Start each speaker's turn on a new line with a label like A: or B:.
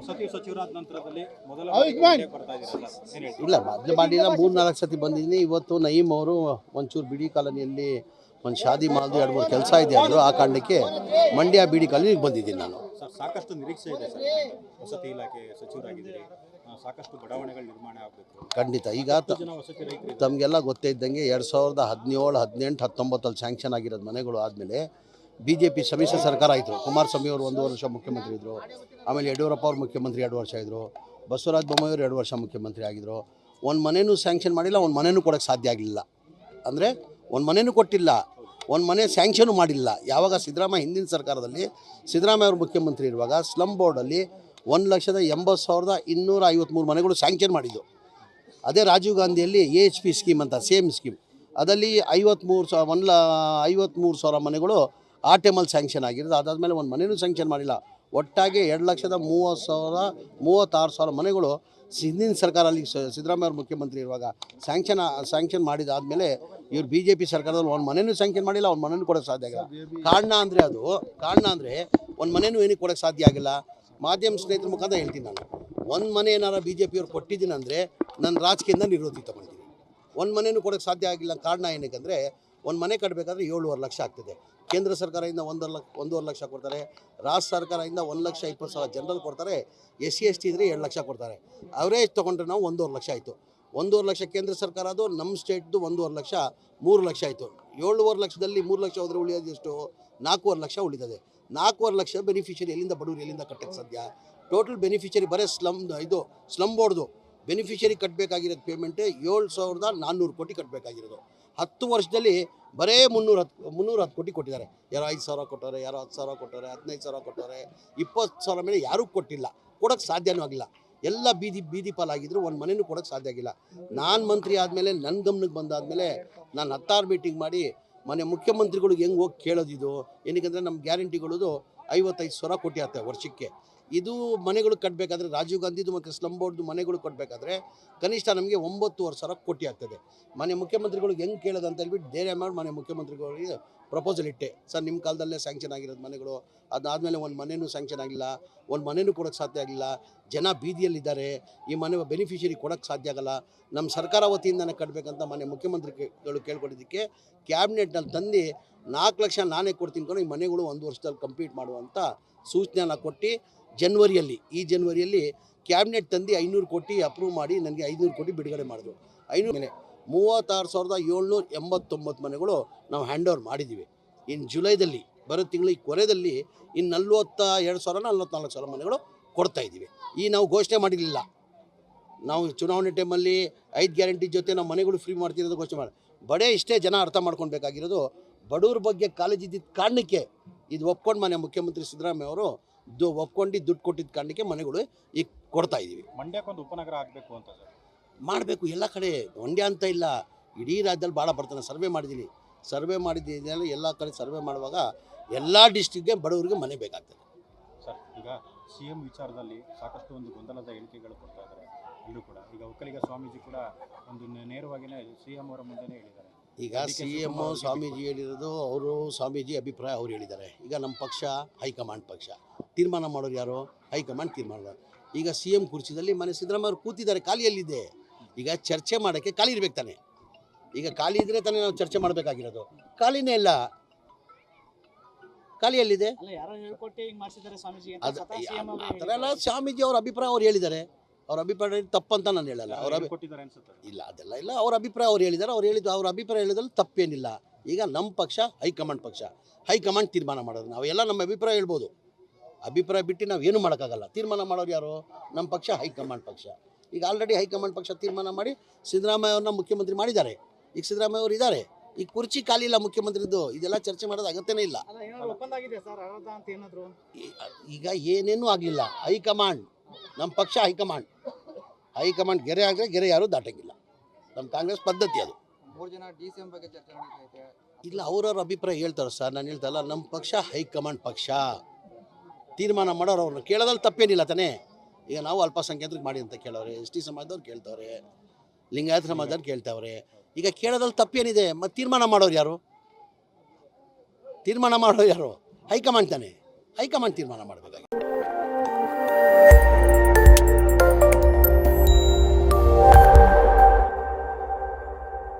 A: ವಸತಿ ಸಚಿವರಾದ ನಂತರದಲ್ಲಿ ಮೊದಲ
B: ಇಲ್ಲ ಮೊದಲು ಮಾಡಿಲ್ಲ ಮೂರು ನಾಲ್ಕು ಸತಿ ಬಂದಿದ್ದೀನಿ. ಇವತ್ತು ನಯೀಮ್ ಅವರು ಒಂಚೂರು ಬಿಡಿ ಕಾಲೋನಿಯಲ್ಲಿ ಒಂದು ಶಾದಿ ಮಾಲ್ದು ಎರಡು ಮೂರು ಕೆಲಸ ಇದೆ ಅಂದರು. ಆ ಕಾರಣಕ್ಕೆ ಮಂಡ್ಯ ಬಿಡಿ ಕಾಲೋನಿಗೆ ಬಂದಿದ್ದೀನಿ ನಾನು.
A: ಸಾಕಷ್ಟು ನಿರೀಕ್ಷೆ ಇದೆ ಸರ್. ವಸತಿ ಇಲಾಖೆ ಸಚಿವರಾಗಿದ್ದೀರಿ. ಸಾಕಷ್ಟು ಬಡಾವಣೆಗಳು ನಿರ್ಮಾಣ ಆಗಬೇಕು.
B: ಖಂಡಿತ. ಈಗ ತಮಗೆಲ್ಲ ಗೊತ್ತೇ ಇದ್ದಂಗೆ ಎರಡು ಸಾವಿರದ ಹದಿನೇಳು ಹದಿನೆಂಟು ಹತ್ತೊಂಬತ್ತಲ್ಲಿ ಸ್ಯಾಂಕ್ಷನ್ ಆಗಿರೋದು ಮನೆಗಳು ಆದಮೇಲೆ ಬಿ ಜೆ ಪಿ ಸಮ್ಮಿಶ್ರ ಸರ್ಕಾರ ಆಯಿತು ಕುಮಾರಸ್ವಾಮಿ ಅವರು ಒಂದು ವರ್ಷ ಮುಖ್ಯಮಂತ್ರಿ ಇದ್ದರು ಆಮೇಲೆ ಯಡಿಯೂರಪ್ಪ ಅವರು ಮುಖ್ಯಮಂತ್ರಿ ಎರಡು ವರ್ಷ ಇದ್ದರು ಬಸವರಾಜ ಬೊಮ್ಮಾಯಿ ಅವರು ಎರಡು ವರ್ಷ ಮುಖ್ಯಮಂತ್ರಿ ಆಗಿದ್ದರು ಒಂದು ಮನೆಯೂ ಸ್ಯಾಂಕ್ಷನ್ ಮಾಡಿಲ್ಲ, ಒಂದು ಮನೆಯೂ ಕೊಡೋಕ್ಕೆ ಸಾಧ್ಯ ಆಗಲಿಲ್ಲ. ಅಂದರೆ ಒಂದು ಮನೆಯೂ ಕೊಟ್ಟಿಲ್ಲ, ಒಂದು ಮನೆ ಸ್ಯಾಂಕ್ಷನು ಮಾಡಿಲ್ಲ. ಯಾವಾಗ ಸಿದ್ದರಾಮಯ್ಯ ಹಿಂದಿನ ಸರ್ಕಾರದಲ್ಲಿ ಸಿದ್ದರಾಮಯ್ಯ ಅವರು ಮುಖ್ಯಮಂತ್ರಿ ಇರುವಾಗ ಸ್ಲಮ್ ಬೋರ್ಡಲ್ಲಿ ಒಂದು ಲಕ್ಷದ ಎಂಬತ್ತು ಸಾವಿರದ ಇನ್ನೂರ ಐವತ್ತ್ಮೂರು ಮನೆಗಳು ಸ್ಯಾಂಕ್ಷನ್ ಮಾಡಿದ್ದು. ಅದೇ ರಾಜೀವ್ ಗಾಂಧಿಯಲ್ಲಿ ಎ ಎಚ್ ಪಿ ಸ್ಕೀಮ್ ಅಂತ ಸೇಮ್ ಸ್ಕೀಮ್ ಅದರಲ್ಲಿ ಐವತ್ತ್ಮೂರು ಸಾವಿರ ಒಂದು ಲ ಐವತ್ತ್ಮೂರು ಸಾವಿರ ಮನೆಗಳು ಆ ಟೈಮಲ್ಲಿ ಸ್ಯಾಂಕ್ಷನ್ ಆಗಿರೋದು. ಅದಾದಮೇಲೆ ಒಂದು ಮನೆಯೂ ಸ್ಯಾಂಕ್ಷನ್ ಮಾಡಿಲ್ಲ. ಒಟ್ಟಾಗಿ ಎರಡು ಲಕ್ಷದ ಮೂವತ್ತು ಸಾವಿರ, ಮೂವತ್ತಾರು ಸಾವಿರ ಮನೆಗಳು ಹಿಂದಿನ ಸರ್ಕಾರ ಅಲ್ಲಿ ಸಿದ್ದರಾಮಯ್ಯ ಅವರು ಮುಖ್ಯಮಂತ್ರಿ ಇರುವಾಗ ಸ್ಯಾಂಕ್ಷನ್ ಸ್ಯಾಂಕ್ಷನ್ ಮಾಡಿದಾದಮೇಲೆ ಇವ್ರು ಬಿ ಜೆ ಪಿ ಸರ್ಕಾರದಲ್ಲಿ ಒಂದು ಮನೆಯೂ ಸ್ಯಾಂಕ್ಷನ್ ಮಾಡಿಲ್ಲ, ಒಂದು ಮನೆಯೂ ಕೊಡೋಕ್ಕೆ ಸಾಧ್ಯ ಆಗಿಲ್ಲ. ಕಾರಣ ಅಂದರೆ ಅದು, ಕಾರಣ ಅಂದರೆ ಒಂದು ಮನೆಯೂ ಏನಕ್ಕೆ ಕೊಡೋಕ್ಕೆ ಸಾಧ್ಯ ಆಗಿಲ್ಲ. ಮಾಧ್ಯಮ ಸ್ನೇಹಿತರ ಮುಖಾಂತರ ಹೇಳ್ತೀನಿ ನಾನು. ಒಂದು ಮನೆ ಏನಾರ ಬಿ ಜೆ ಪಿಯವ್ರು ಕೊಟ್ಟಿದ್ದೀನಿ ಅಂದರೆ ನನ್ನ ರಾಜಕೀಯದಿಂದ ನಿವೃತ್ತಿ ತಗೊಳ್ತೀನಿ ಒಂದು ಮನೆಯೂ ಕೊಡೋಕ್ಕೆ ಸಾಧ್ಯ ಆಗಿಲ್ಲ. ಕಾರಣ ಏನಕ್ಕೆ ಅಂದರೆ ಒಂದು ಮನೆ ಕಟ್ಟಬೇಕಾದ್ರೆ ಏಳುವರೆ ಲಕ್ಷ ಆಗ್ತದೆ. ಕೇಂದ್ರ ಸರ್ಕಾರದಿಂದ ಒಂದೂವರೆ ಲಕ್ಷ ಒಂದೂವರೆ ಲಕ್ಷ ಕೊಡ್ತಾರೆ. ರಾಜ್ಯ ಸರ್ಕಾರದಿಂದ ಒಂದು ಲಕ್ಷ ಇಪ್ಪತ್ತು ಸಾವಿರ ಜನರಲ್ ಕೊಡ್ತಾರೆ. ಎಸ್ ಸಿ, ಎಸ್ ಟಿ ಇದ್ದರೆ ಎರಡು ಲಕ್ಷ ಕೊಡ್ತಾರೆ. ಅವರೇಜ್ ತೊಗೊಂಡ್ರೆ ನಾವು ಒಂದೂವರೆ ಲಕ್ಷ ಆಯಿತು. ಒಂದೂವರೆ ಲಕ್ಷ ಕೇಂದ್ರ ಸರ್ಕಾರ ಅದು ನಮ್ಮ ಸ್ಟೇಟ್ದು ಒಂದೂವರೆ ಲಕ್ಷ, ಮೂರು ಲಕ್ಷ ಆಯಿತು. ಏಳುವರೆ ಲಕ್ಷದಲ್ಲಿ ಮೂರು ಲಕ್ಷ ಹೋದರೆ ಉಳಿಯೋದು ಎಷ್ಟು? ನಾಲ್ಕೂವರೆ ಲಕ್ಷ ಉಳಿತದೆ. ನಾಲ್ಕೂವರೆ ಲಕ್ಷ ಬೆನಿಫಿಷರಿ ಎಲ್ಲಿಂದ, ಬಡವರು ಎಲ್ಲಿಂದ ಕಟ್ಟಕ್ಕೆ ಸಾಧ್ಯ? ಟೋಟಲ್ ಬೆನಿಫಿಷರಿ ಬರೀ ಸ್ಲಮ್ ಇದು ಸ್ಲಮ್ ಬೋರ್ಡ್ದು ಬೆನಿಫಿಷರಿ ಕಟ್ಟಬೇಕಾಗಿರೋದು ಪೇಮೆಂಟೇ ಏಳು ಸಾವಿರದ ನಾನ್ನೂರು ಕೋಟಿ ಕಟ್ಟಬೇಕಾಗಿರೋದು ಹತ್ತು ವರ್ಷದಲ್ಲಿ ಬರೇ ಮುನ್ನೂರು ಹತ್ತು ಮುನ್ನೂರು ಹತ್ತು ಕೋಟಿ ಕೊಟ್ಟಿದ್ದಾರೆ. ಯಾರು ಐದು ಸಾವಿರ ಕೊಟ್ಟವ್ರೆ, ಯಾರೋ ಹತ್ತು ಸಾವಿರ ಕೊಟ್ಟವ್ರೆ, ಹದಿನೈದು ಸಾವಿರ ಕೊಟ್ಟವ್ರೆ, ಇಪ್ಪತ್ತು ಸಾವಿರ ಮೇಲೆ ಯಾರೂ ಕೊಟ್ಟಿಲ್ಲ. ಕೊಡೋಕ್ಕೆ ಸಾಧ್ಯನೂ ಆಗಿಲ್ಲ. ಎಲ್ಲ ಬೀದಿ ಬೀದಿ ಪಾಲಾಗಿದ್ರು, ಒಂದು ಮನೆಯೂ ಕೊಡೋಕ್ಕೆ ಸಾಧ್ಯ ಆಗಿಲ್ಲ. ನಾನು ಮಂತ್ರಿ ಆದಮೇಲೆ ನನ್ನ ಗಮನಕ್ಕೆ ಬಂದಾದಮೇಲೆ ನಾನು ಹತ್ತಾರು ಮೀಟಿಂಗ್ ಮಾಡಿ ಮನೆ ಮುಖ್ಯಮಂತ್ರಿಗಳಿಗೆ ಹೆಂಗೆ ಹೋಗಿ ಕೇಳೋದಿದು, ಏನಕ್ಕೆ ನಮ್ಮ ಗ್ಯಾರಂಟಿಗಳದು ಐವತ್ತೈದು ಸಾವಿರ ಕೋಟಿ ಆಗ್ತವೆ ವರ್ಷಕ್ಕೆ. ಇದು ಮನೆಗಳು ಕಟ್ಟಬೇಕಾದ್ರೆ ರಾಜೀವ್ ಗಾಂಧಿದು ಮತ್ತು ಸ್ಲಮ್ ಬೋರ್ಡ್ದು ಮನೆಗಳು ಕಟ್ಟಬೇಕಾದ್ರೆ ಕನಿಷ್ಠ ನಮಗೆ ಒಂಬತ್ತುವರೆ ಸಾವಿರ ಕೋಟಿ ಆಗ್ತದೆ. ಮನೆ ಮುಖ್ಯಮಂತ್ರಿಗಳು ಹೆಂಗೆ ಕೇಳೋದು ಅಂತ ಹೇಳ್ಬಿಟ್ಟು ಧೈರ್ಯ ಮಾಡಿ ಮನೆ ಮುಖ್ಯಮಂತ್ರಿಗಳಿಗೆ ಪ್ರಪೋಸಲ್ ಇಟ್ಟೆ. ಸರ್, ನಿಮ್ಮ ಕಾಲದಲ್ಲೇ ಸ್ಯಾಂಕ್ಷನ್ ಆಗಿರೋದು ಮನೆಗಳು, ಅದಾದಮೇಲೆ ಒಂದು ಮನೆಯೂ ಸ್ಯಾಂಕ್ಷನ್ ಆಗಿಲ್ಲ, ಒಂದು ಮನೆಯೂ ಕೊಡೋಕ್ಕೆ ಸಾಧ್ಯ ಆಗಿಲ್ಲ, ಜನ ಬೀದಿಯಲ್ಲಿದ್ದಾರೆ, ಈ ಮನೆ ಬೆನಿಫಿಷರಿ ಕೊಡೋಕ್ಕೆ ಸಾಧ್ಯ ಆಗಲ್ಲ ನಮ್ಮ ಸರ್ಕಾರ ವತಿಯಿಂದನೇ ಕಟ್ಟಬೇಕಂತ ಮನೆ ಮುಖ್ಯಮಂತ್ರಿಗಳು ಕೇಳ್ಕೊಂಡಿದ್ದಕ್ಕೆ ಕ್ಯಾಬಿನೆಟ್ನಲ್ಲಿ ತಂದು ನಾಲ್ಕು ಲಕ್ಷ ನಾನೇ ಕೊಡ್ತೀನಿ ಈ ಮನೆಗಳು ಒಂದು ವರ್ಷದಲ್ಲಿ ಕಂಪ್ಲೀಟ್ ಮಾಡುವಂಥ ಸೂಚನೆನ ಕೊಟ್ಟು ಜನ್ವರಿಯಲ್ಲಿ, ಈ ಜನ್ವರಿಯಲ್ಲಿ ಕ್ಯಾಬಿನೆಟ್ ತಂದು ಐನೂರು ಕೋಟಿ ಅಪ್ರೂವ್ ಮಾಡಿ ನನಗೆ ಐನೂರು ಕೋಟಿ ಬಿಡುಗಡೆ ಮಾಡಿದ್ರು. ಐನೂರು ಮೇಲೆ ಮೂವತ್ತಾರು ಸಾವಿರದ ಏಳ್ನೂರ ಎಂಬತ್ತೊಂಬತ್ತು ಮನೆಗಳು ನಾವು ಹ್ಯಾಂಡ್ ಓವರ್ ಮಾಡಿದ್ದೀವಿ. ಇನ್ನು ಜುಲೈದಲ್ಲಿ, ಬರೋ ತಿಂಗಳ ಈ ಕೊನೆಯಲ್ಲಿ ಇನ್ನು ನಲ್ವತ್ತ ಎರಡು ಸಾವಿರ, ನಲ್ವತ್ನಾಲ್ಕು ಸಾವಿರ ಮನೆಗಳು ಕೊಡ್ತಾ ಇದ್ದೀವಿ. ಈ ನಾವು ಘೋಷಣೆ ಮಾಡಿರಲಿಲ್ಲ. ನಾವು ಚುನಾವಣೆ ಟೈಮಲ್ಲಿ ಐದು ಗ್ಯಾರಂಟಿ ಜೊತೆ ನಾವು ಮನೆಗಳು ಫ್ರೀ ಮಾಡ್ತಿರೋದು ಘೋಷಣೆ ಮಾಡಿ, ಬಡೇ ಇಷ್ಟೇ ಜನ ಅರ್ಥ ಮಾಡ್ಕೊಳ್ಬೇಕಾಗಿರೋದು, ಬಡವ್ರ ಬಗ್ಗೆ ಕಾಳಜಿ ಇದ್ದಿದ್ದ ಕಾರಣಕ್ಕೆ ಇದು ಒಪ್ಕೊಂಡು ಮನೆ ಮುಖ್ಯಮಂತ್ರಿ ಸಿದ್ದರಾಮಯ್ಯ ಅವರು ದು ಒಪ್ಕೊಂಡು ದುಡ್ಡು ಕೊಟ್ಟಿದ್ದ ಕಾರಣಕ್ಕೆ ಮನೆಗಳು ಈಗ ಕೊಡ್ತಾ ಇದ್ದೀವಿ
A: ಮಂಡ್ಯಕ್ಕೊಂದು ಉಪನಗರ ಆಗಬೇಕು ಅಂತ ಸರ್.
B: ಮಾಡಬೇಕು ಎಲ್ಲ ಕಡೆ ಮಂಡ್ಯ ಅಂತ ಇಲ್ಲ. ಇಡೀ ರಾಜ್ಯದಲ್ಲಿ ಭಾಳ ಬರ್ತಾನೆ ಸರ್ವೆ ಮಾಡಿದ್ದೀನಿ ಸರ್ವೆ ಮಾಡಿದ್ದೀನಿ ಎಲ್ಲ ಕಡೆ ಸರ್ವೆ ಮಾಡುವಾಗ ಎಲ್ಲ ಡಿಸ್ಟಿಕ್ಗೆ ಬಡವರಿಗೆ ಮನೆ ಬೇಕಾಗ್ತದೆ.
A: ಸರ್ ಈಗ ಸಿ ಎಂ ವಿಚಾರದಲ್ಲಿ ಸಾಕಷ್ಟು ಒಂದು ಗೊಂದಲದ ಹೇಳಿಕೆಗಳು ಕೊಡ್ತಾ ಇದ್ದಾರೆ. ಇಲ್ಲೂ ಕೂಡ. ಈಗ ಒಕ್ಕಲಿಗ ಸ್ವಾಮೀಜಿ ಕೂಡ ಒಂದು ನೇರವಾಗಿಯೇ ಸಿ ಎಂ ಅವರ ಮುಂದೆನೇ ಹೇಳಿದ್ದಾರೆ.
B: ಈಗ ಸಿ ಎಂ ಸ್ವಾಮೀಜಿ ಹೇಳಿರೋದು ಅವರು ಸ್ವಾಮೀಜಿ ಅಭಿಪ್ರಾಯ ಅವ್ರು ಹೇಳಿದ್ದಾರೆ. ಈಗ ನಮ್ಮ ಪಕ್ಷ ಹೈಕಮಾಂಡ್ ಪಕ್ಷ. ತೀರ್ಮಾನ ಮಾಡೋರು ಯಾರು? ಹೈಕಮಾಂಡ್ ತೀರ್ಮಾನ ಮಾಡೋರು. ಈಗ ಸಿ ಎಂ ಕುರ್ಚಿದಲ್ಲಿ ಮನೆ ಸಿದ್ದರಾಮಯ್ಯ ಅವರು ಕೂತಿದ್ದಾರೆ ಖಾಲಿಯಲ್ಲಿದೆ. ಈಗ ಚರ್ಚೆ ಮಾಡೋಕ್ಕೆ ಖಾಲಿ ಇರ್ಬೇಕು ತಾನೆ. ಈಗ ಖಾಲಿ ಇದ್ರೆ ತಾನೇ ನಾವು ಚರ್ಚೆ ಮಾಡಬೇಕಾಗಿರೋದು. ಖಾಲಿನೇ ಇಲ್ಲ. ಖಾಲಿಯಲ್ಲಿದೆ. ಅದು ಆ ಥರ ಎಲ್ಲ ಸ್ವಾಮೀಜಿ ಅವ್ರ ಅಭಿಪ್ರಾಯ ಅವ್ರು ಹೇಳಿದ್ದಾರೆ. ಅವ್ರ ಅಭಿಪ್ರಾಯ ತಪ್ಪಂತ ನಾನು ಹೇಳಲ್ಲ. ಅವ್ರ ಅಭಿ
A: ಕೊಟ್ಟಿದ್ದಾರೆ ಅನ್ಸುತ್ತೆ
B: ಇಲ್ಲ ಅದೆಲ್ಲ ಇಲ್ಲ. ಅವ್ರ ಅಭಿಪ್ರಾಯ ಅವ್ರು ಹೇಳಿದ್ದಾರೆ ಅವ್ರು ಹೇಳಿದ್ದು ಅವ್ರ ಅಭಿಪ್ರಾಯ ಹೇಳಿದ್ರಲ್ಲಿ ತಪ್ಪೇನಿಲ್ಲ. ಈಗ ನಮ್ಮ ಪಕ್ಷ ಹೈಕಮಾಂಡ್ ಪಕ್ಷ. ಹೈಕಮಾಂಡ್ ತೀರ್ಮಾನ ಮಾಡೋದು. ನಾವೆಲ್ಲ ನಮ್ಮ ಅಭಿಪ್ರಾಯ ಹೇಳ್ಬೋದು. ಅಭಿಪ್ರಾಯ ಬಿಟ್ಟು ನಾವು ಏನು ಮಾಡೋಕ್ಕಾಗಲ್ಲ. ತೀರ್ಮಾನ ಮಾಡೋರು ಯಾರು? ನಮ್ಮ ಪಕ್ಷ ಹೈಕಮಾಂಡ್ ಪಕ್ಷ. ಈಗ ಆಲ್ರೆಡಿ ಹೈಕಮಾಂಡ್ ಪಕ್ಷ ತೀರ್ಮಾನ ಮಾಡಿ ಸಿದ್ದರಾಮಯ್ಯ ಅವ್ರನ್ನ ಮುಖ್ಯಮಂತ್ರಿ ಮಾಡಿದ್ದಾರೆ. ಈಗ ಸಿದ್ದರಾಮಯ್ಯ ಅವರು ಇದ್ದಾರೆ. ಈಗ ಕುರ್ಚಿ ಖಾಲಿ ಇಲ್ಲ ಮುಖ್ಯಮಂತ್ರಿದ್ದು. ಇದೆಲ್ಲ ಚರ್ಚೆ ಮಾಡೋದು ಅಗತ್ಯನೇ ಇಲ್ಲ. ಈ- ಈಗ ಏನೇನೂ ಆಗಲಿಲ್ಲ. ಹೈಕಮಾಂಡ್. ನಮ್ಮ ಪಕ್ಷ ಹೈಕಮಾಂಡ್. ಹೈಕಮಾಂಡ್ ಗೆರೆ ಆದರೆ ಗೆರೆ ಯಾರು ದಾಟಂಗಿಲ್ಲ. ನಮ್ಮ ಕಾಂಗ್ರೆಸ್ ಪದ್ಧತಿ ಅದು.
C: ಮೂರು ಜನ ಡಿ ಸಿ ಎಂ ಬಗ್ಗೆ ಚರ್ಚೆ ನಡೀತೈತೆ
B: ಇಲ್ಲ ಅವ್ರವ್ರ ಅಭಿಪ್ರಾಯ ಹೇಳ್ತಾರೆ ಸರ್. ನಾನು ಹೇಳ್ತಲ್ಲ ನಮ್ಮ ಪಕ್ಷ ಹೈಕಮಾಂಡ್ ಪಕ್ಷ. ತೀರ್ಮಾನ ಮಾಡೋರು ಅವ್ರನ್ನ ಕೇಳೋದ್ರಲ್ಲಿ ತಪ್ಪೇನಿಲ್ಲ ತಾನೇ. ಈಗ ನಾವು ಅಲ್ಪಸಂಖ್ಯಾತರಿಗೆ ಮಾಡಿ ಅಂತ ಕೇಳೋರೆ ಎಸ್ ಟಿ ಸಮಾಜದವ್ರು ಕೇಳ್ತಾವ್ರೆ ಲಿಂಗಾಯತ ಸಮಾಜದವ್ರು ಕೇಳ್ತಾವ್ರೆ. ಈಗ ಕೇಳೋದ್ರಲ್ಲಿ ತಪ್ಪೇನಿದೆ ಮತ್ತು ತೀರ್ಮಾನ ಮಾಡೋರು ಯಾರು? ತೀರ್ಮಾನ ಮಾಡೋರು ಯಾರು? ಹೈಕಮಾಂಡ್ ತಾನೇ. ಹೈಕಮಾಂಡ್ ತೀರ್ಮಾನ ಮಾಡಬೇಕಾಗಿ